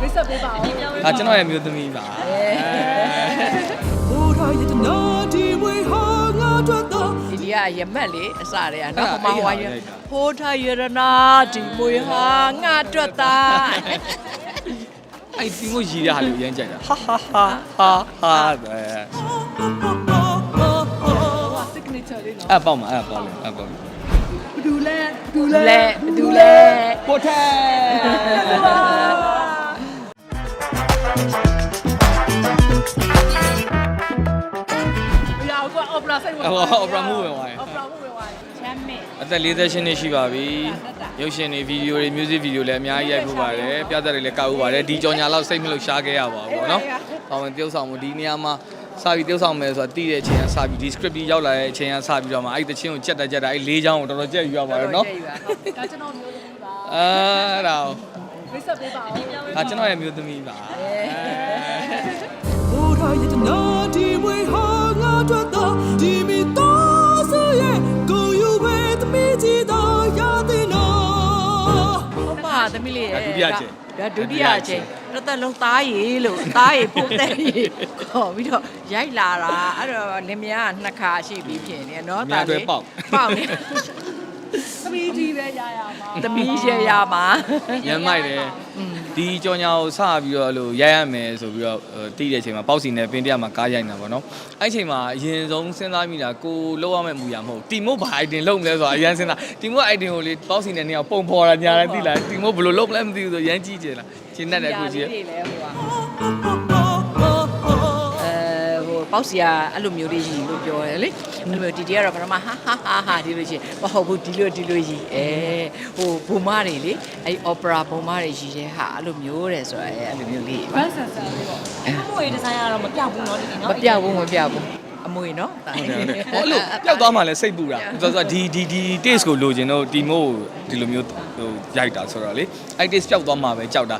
မိတ်ဆက်ပေးပါဦးဒါကျွန်တော်ရဲ့မျိုးသမီးပါဘိုးထားရတနာဒီဝေဟာငါတို့တော့ဒီဒီကရမက်လေအစတွေကနော်ပမဟွာရဟိုးထရရနာဒီမွေဟာငါတွက်တာအဲ့ဒီမို့ရည်ရဟာလို့ရမ်းကြိုက်တာဟာဟာဟာဟာဟာအဲဟို signature လေးနော်အဲ့ပေါ့မှာအဲ့ပေါ့လေအဲ့ပေါ့လေဘယ်သူလဲဘယ်သူလဲလဲဘယ်သူလဲပိုထဲ opera စိတ်ဝင်ဟော opera move ဝင်သွားတယ် opera move ဝင်သွားတယ်ချမ်းမင်းအသက်48နှစ်ရှိပါပြီရုပ်ရှင်တွေဗီဒီယိုတွေ music video လည်းအများကြီးရိုက်ဖို့ပါတယ်ပြသတွေလည်းကောက်ဖို့ပါတယ်ဒီကြော်ညာလောက်စိတ်မလို့ရှားခဲ့ရပါဘူးပေါ့နော်။ပါဝင်တယောက်ဆောင်မှုဒီနေရာမှာစာပြီးတယောက်ဆောင်မယ်ဆိုတာသိတဲ့အချိန်ကစာပြီးဒီ script ကြီးရောက်လာတဲ့အချိန်ကစပြီးတော့မှအဲ့ဒီတချင်းကိုကြက်တက်ကြက်တာအဲ့လေးချောင်းကိုတော်တော်ကြက်ယူရပါတယ်နော်ဒါကျွန်တော်မျိုးသမီးပါ။အဲဒါမိတ်ဆက်ပေးပါဦးဒါကျွန်တော်ရဲ့မျိုးသမီးပါဘိုးထားရတ ဟုတ်ပါသမီးလေးရဲ့ဒါဒုတိယအချိန်ဒါဒုတိယအချိန်တစ်သက်လုံးသားရည်လို့သားရည်ပို့တဲ့ရည်ခေါ်ပြီးတော့ရိုက်လာတာအဲ့တော့လင်မယားကနှစ်ခါရှိပြီဖြစ်နေတယ်နော်များတွေပေါက်ပေါက်နေ သမီးကြီးပဲရရမှာသမီးရရမှာရမ်းမိုက်တယ်ဒီကြော်ညာကိုစပြီးတော့အဲ့လိုရိုက်ရမယ်ဆိုပြီးတော့ဟိုတီးတဲ့အချိန်မှာပေါ့စီနဲ့ပင်းတရမှာကားရိုက်နေတာပေါ့နော်အဲ့အချိန်မှာအရင်ဆုံးစဉ်းစားမိတာကိုလောက်ရမယ့်မူရမဟုတ်တီမို့ဘာ item လုပ်မလဲဆိုတာအရင်စဉ်းစားတီမို့ item ကိုလေပေါ့စီနဲ့နေအောင်ပုံဖော်တာညာလည်းသိလားတီမို့ဘယ်လိုလုပ်မလဲမသိဘူးဆိုရမ်းကြည့်ကြလားရှင်းတတ်တယ်ကိုကြီးလေးလေဟိုက အဲဟိုပေါ့စီကအဲ့လိုမျိုးလေးကြီးလို့ပြောတယ်လေအဲ့လိုမျိုးဒီတီကတော့ပထမဟာဟာဟာဟာဒီလိုချင်းမဟုတ်ဘူးဒီလိုဒီလိုကြီးအဲဟိုဘုံမတွေလေအဲ့ opera ဘုံမတွေကြီးတဲ့ဟာအဲ့လိုမျိုးတဲ့ဆိုတော့အဲ့လိုမျိုးလေးဘတ်ဆန်ဆန်လေးပေါ့အမွေဒီဇိုင်းကတော့မပြောက်ဘူးနော်ဒီမနော်ပြောက်ဘူးမပြောက်ဘူးအမွေနော်ဒါဟုတ်တယ်ဟုတ်တယ်ဟောအဲ့လိုပျောက်သွားမှလည်းစိတ်ပူတာဆိုတော့ဒီဒီဒီ taste ကိုလိုချင်တော့တီမို့ဒီလိုမျိုးဟိုရိုက်တာဆိုတော့လေအဲ့ taste ပျောက်သွားမှပဲကြောက်တာ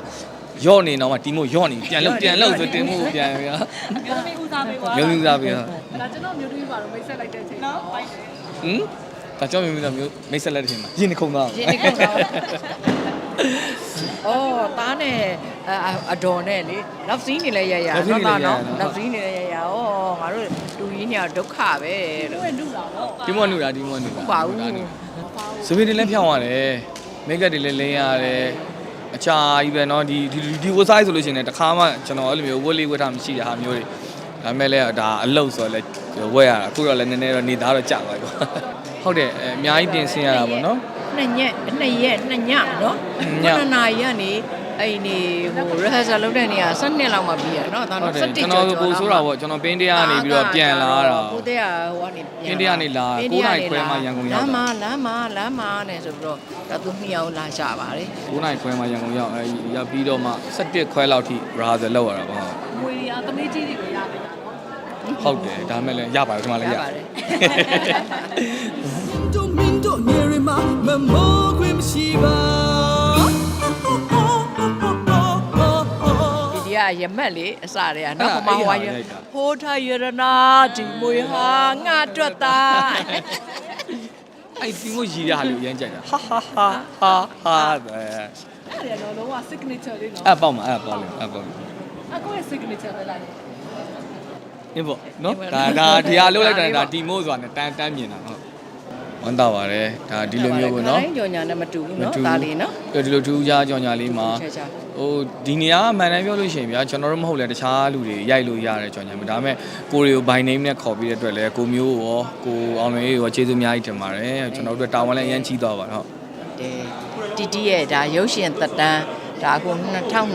ယော့နေတော့မှတီမို့ယော့နေပြန်လို့ပြန်လို့ဆိုတင်မို့ပြန်ပြီးတော့မျိုးသမီးဦးစားပေးပါမျိုးမျိုးသားပြီးတော့ဒါကျွန်တော်မျိုးသမီးပါတော့မိတ်ဆက်လိုက်တဲ့အချိန်နော်ပိုက်တယ်ဟမ်ဒါကြောင့်မျိုးမျိုးသားမျိုးမိတ်ဆက်လက်တစ်ချိန်မှာရင်းနေခုံသားရင်းနေကုန်တော့အော်တားနဲ့အဒေါ်နဲ့လေနောက်စီးနေလဲရရနော်တာနော်နောက်စီးနေလဲရရဩငါတို့လူကြီးနေဒုက္ခပဲလို့ဘယ်လူလာတော့ဒီမော့နူတာဒီမော့နူတာပါဘူးစပင်းတွေလည်းဖြောင်းရတယ်မိတ်ကပ်တွေလည်းလင်းရတယ် အချာကြီးပဲเนาะဒီဒီဒီဝဆိုင်ဆိုလို့ရှိရင်လည်းတစ်ခါမှကျွန်တော်အဲ့လိုမျိုးဝက်လေးဝက်ထားမရှိတဲ့ဟာမျိုးတွေဒါမဲ့လည်းဒါအလုတ်ဆိုတော့လည်းဝက်ရတာအခုတော့လည်းနည်းနည်းတော့နေသားတော့ကြာသွားပြီပေါ့ဟုတ်တယ်အများကြီးပြင်ဆင်ရတာပေါ့နော် နှစ်ရက်နှစ်ရက်နှစ်ညနော်ညခုနှစ်နာရီကနေအဲ့ဒီဟို rehearsal လုပ်တဲ့နေရာ7နှစ်လောက်မှပြီးရနော်ဒါဟုတော့တ်တယ်7ကျွန်တော်ပူဆိုးတာပေါ့ကျွန်တော်ပင်းတရားနေပြီးတော့ပြန်လာတာကိုတဲ့ကဟိုကနေပင်းတရားနေလာ9နိုင်ခွဲမှရန်ကုန်ရောက်လမ်းတာမလမ်းမလမ်းမနဲ့ဆိုပြီးတော့ဒါသူမြောက်လာကြပါတယ်9နိုင်ခွဲမှရန်ကုန်ရောက်အဲရောက်ပြီးတော့မှ17ခွဲလောက်ထိ rehearsal လုပ်ရတာပေါ့မွေရသမီးကြီးတွေကိုရပေးတာနော်ဟုတ်တယ်ဒါမဲ့လည်းရပါတယ်ဒီမှာလည်းရရပါတယ် ဒီဒီကရမက်လေအစတွေကနော်ပမဟွာရဟိုးထရရနာဒီမွေဟာငါတွက်တာအဲ့ဒီမို့ရည်ရဟာလို့ရမ်းကြိုက်တာဟာဟာဟာဟာဟာအဲအဲ့ဒါတော့လုံးဝ signature လေးနော်အဲ့ပေါ့မှာအဲ့ပေါ့လေအဲ့ပေါ့လေအကိုရဲ့ signature ပဲလားအင်းပေါ့နော်ဒါဒါဒီဟာလုပ်လိုက်တာဒါဒီမို့ဆိုတာနဲ့တန်းတန်းမြင်တာဟုတ် ဝမ်းသာပါတယ်ဒါဒီလိုမျိုးပေါ့နော်တိုင်းကြော်ညာနဲ့မတူဘူးနော်ဒါလေးနော်ဒီလိုထူးခြားကြောင်ညာလေးမှာချာချာဟိုဒီနေရာကမှန်တိုင်းပြောလို့ရှိရင်ဗျာကျွန်တော်တို့မဟုတ်လဲတခြားလူတွေရိုက်လို့ရတယ်ကြောင်ညာမှာဒါပေမဲ့ကိုရီကို by name နဲ့ခေါ်ပြီးတဲ့အတွက်လဲကိုမျိုးရောကိုအောင်လွင်ရောကျေးဇူးအများကြီးတင်ပါတယ်ကျွန်တော်တို့အတွက်တာဝန်လည်းအရင်ကြီးသွားပါတော့တယ်တီတီရဲ့ဒါရုပ်ရှင်သက်တမ်းဒါအခု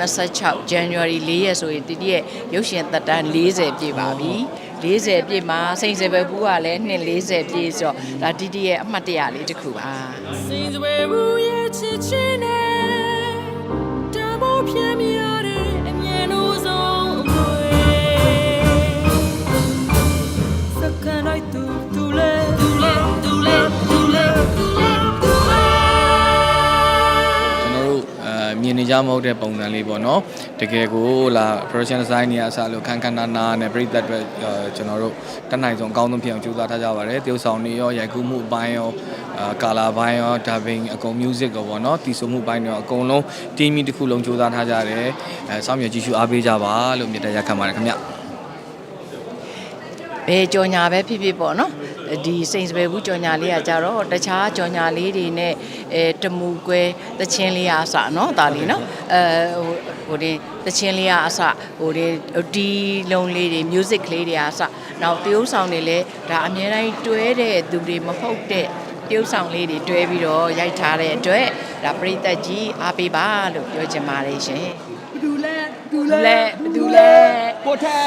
2026 January 4ရက်ဆိုရင်တီတီရဲ့ရုပ်ရှင်သက်တမ်း40ပြည့်ပါပြီ 40ပြည့်မှာစိန်စပယ်ဘူးကလည်းနှစ်40ပြည့်ဆိုတော့ဒါတီတီရဲ့အမှတ်တရလေးတစ်ခုပါစင်စဝဲဘူးရဲ့ချစ်ချင်းနဲ့ သူလဲသူလဲသူလဲကျွန်တော်တို့အဲမြင်နေကြမဟုတ်တဲ့ပုံစံလေးပေါ့နော်တကယ်ကိုလာ production design တွေအစလို့ခန်းခန်းနာနာနဲ့ပြိသက်အတွက်အဲကျွန်တော်တို့တက်နိုင်ဆုံးအကောင်းဆုံးဖြစ်အောင်ကြိုးစားထားကြပါတယ်တရုပ်ဆောင်တွေရောရိုက်ကူးမှုအပိုင်းရောအာကာလာပိုင်းရောဒါဘင်အကုန် music ကောပေါ့နော်တီဆိုမှုပိုင်းတွေရောအကုန်လုံး team တစ်ခုလုံးကြိုးစားထားကြတယ်အဲစောင့်မျှော်ကြည့်ရှုအားပေးကြပါလို့မြတ်တရားခံပါတယ်ခင်ဗျဘယ်ကြော်ညာပဲဖြစ်ဖြစ်ပေါ့နော် ဒီစိန်စပယ်ဘူးကြော်ညာလေးကကြတော့တခြားကြော်ညာလေးတွေနဲ့အဲတမူကွဲတချင်းလေးအားအစနော်ဒါလေးနော်အဲဟိုဟိုဒီတချင်းလေးအားအစဟိုဒီဒီလုံးလေးတွေ music လေးတွေအားအစနောက်တရုပ်ဆောင်တွေလည်းဒါအများတိုင်းတွဲတဲ့သူတွေမဟုတ်တဲ့တရုပ်ဆောင်လေးတွေတွဲပြီးတော့ရိုက်ထားတဲ့အတွက်ဒါပရိသတ်ကြီးအားပေးပါလို့ပြောချင်ပါတယ်ရှင်ဘယ်သူလဲဘယ်သူလဲလဲဘယ်သူလဲပို့ထဲ